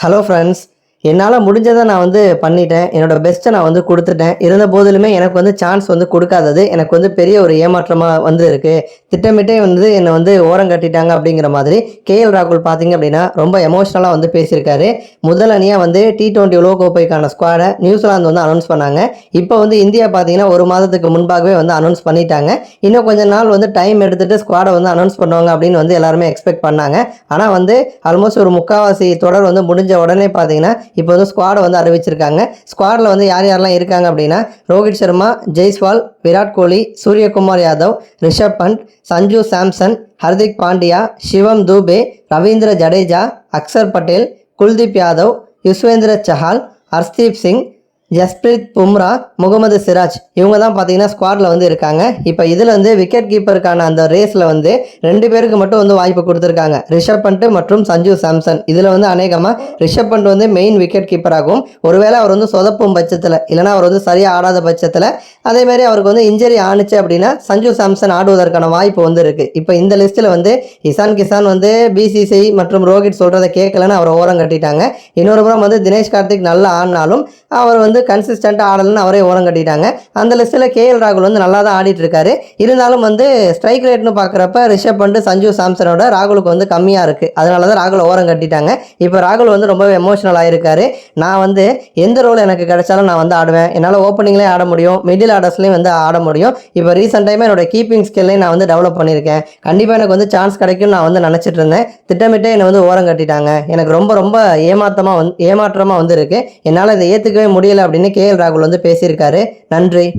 Hello friends என்னால் முடிஞ்சதை நான் வந்து பண்ணிட்டேன். என்னோட பெஸ்ட்டை நான் வந்து கொடுத்துட்டேன். இருந்த போதிலுமே எனக்கு வந்து சான்ஸ் வந்து கொடுக்காதது. எனக்கு வந்து பெரிய ஒரு ஏமாற்றமாக வந்து இருக்குது திட்டமிட்டே வந்து என்னை வந்து ஓரம் கட்டிட்டாங்க அப்படிங்கிற மாதிரி கேஎல் ராகுல் பார்த்தீங்க அப்படின்னா ரொம்ப எமோஷ்னலாக வந்து பேசியிருக்காரு. முதல் அணியாக வந்து டி டுவெண்ட்டி உலகக்கோப்பைக்கான ஸ்குவாடை நியூசிலாந்து வந்து அனௌன்ஸ் பண்ணாங்க. இப்போ வந்து இந்தியா பார்த்தீங்கன்னா ஒரு மாதத்துக்கு முன்பாகவே வந்து அனௌன்ஸ் பண்ணிட்டாங்க. இன்னும் கொஞ்ச நாள் வந்து டைம் எடுத்துகிட்டு ஸ்குவாடை வந்து அனௌன்ஸ் பண்ணுவாங்க அப்படின்னு வந்து எல்லாருமே எக்ஸ்பெக்ட் பண்ணாங்க. ஆனால் வந்து ஆல்மோஸ்ட் ஒரு முக்காவாசி தொடர் வந்து முடிஞ்ச உடனே பார்த்தீங்கன்னா இப்போ வந்து ஸ்குவாடை வந்து அறிவிச்சிருக்காங்க. ஸ்குவாடில் வந்து யார் யாரெல்லாம் இருக்காங்க அப்படின்னா ரோஹித் சர்மா ஜெய்ஸ்வால் விராட் கோலி சூரியகுமார் யாதவ் ரிஷப் பண்ட் சஞ்சு சாம்சன் ஹர்திக் பாண்டியா சிவம் தூபே ரவீந்திர ஜடேஜா அக்சர் பட்டேல் குல்தீப் யாதவ் யுஸ்வேந்திர சஹால் ஹர்ஸ்தீப் சிங் ஜஸ்பிரீத் பும்ரா முகமது சிராஜ் இவங்க தான் பார்த்தீங்கன்னா ஸ்குவாடில் வந்து இருக்காங்க. இப்போ இதில் வந்து விக்கெட் கீப்பருக்கான அந்த ரேஸில் வந்து ரெண்டு பேருக்கு மட்டும் வந்து வாய்ப்பு கொடுத்துருக்காங்க. ரிஷப் பண்ட் மற்றும் சஞ்சு சாம்சன். இதில் வந்து அநேகமாக ரிஷப் பண்ட் வந்து மெயின் விக்கெட் கீப்பராகும் ஒருவேளை அவர் வந்து சொதப்பும் பட்சத்தில் இல்லைனா அவர் வந்து சரியாக ஆடாத பட்சத்தில் அதேமாரி அவருக்கு வந்து இன்ஜரி ஆணுச்சு அப்படின்னா சஞ்சு சாம்சன் ஆடுவதற்கான வாய்ப்பு வந்து இருக்குது இப்போ இந்த லிஸ்ட்டில் வந்து இசான் கிசான் வந்து பிசிசிஐ மற்றும் ரோஹித் சொல்கிறத கேட்கலன்னு அவரை ஓரம் கட்டிட்டாங்க. இன்னொரு புறம் வந்து தினேஷ் கார்த்திக் நல்லா ஆடினாலும் அவர் வந்து கன்சிஸ்டண்ட்டாக ஆடலன்னு அவரே ஓரம் கட்டிட்டாங்க. அந்த லிஸ்ட்டில் கேஎல் ராகுல் வந்து நல்லா தான் ஆடிட்டு இருக்காரு. இருந்தாலும் வந்து ஸ்ட்ரைக் ரேட்னு பார்க்குறப்ப ரிஷப் பண்ட் சஞ்சு சாம்சனோட ராகுலுக்கு வந்து கம்மியாக இருக்குது அதனால தான் ராகுல் ஓரம் கட்டிட்டாங்க. இப்போ ராகுல் வந்து ரொம்பவே எமோஷனல் ஆயிருக்காரு. நான் வந்து எந்த ரோல் எனக்கு கிடைச்சாலும் நான் வந்து ஆடுவேன். என்னால் ஓப்பனிங்லேயும் ஆட முடியும். மிடில் ஆர்டர்ஸ்லேயும் வந்து ஆட முடியும். இப்போ ரீசெண்ட் டைமாக என்னோட கீப்பிங் ஸ்கில்லையும் நான் வந்து டெவலப் பண்ணியிருக்கேன். கண்டிப்பாக எனக்கு வந்து சான்ஸ் கிடைக்கும் நான் வந்து நினச்சிட்டு இருந்தேன். திட்டமிட்டே என்னை வந்து ஓரம் கட்டிட்டாங்க. எனக்கு ரொம்ப ரொம்ப ஏமாத்தமாக வந்து ஏமாற்றமாக வந்து என்னால் இதை ஏற்றுக்கவே முடியல அப்படின்னு கேஎல் ராகுல் வந்து பேசியிருக்காரு. நன்றி.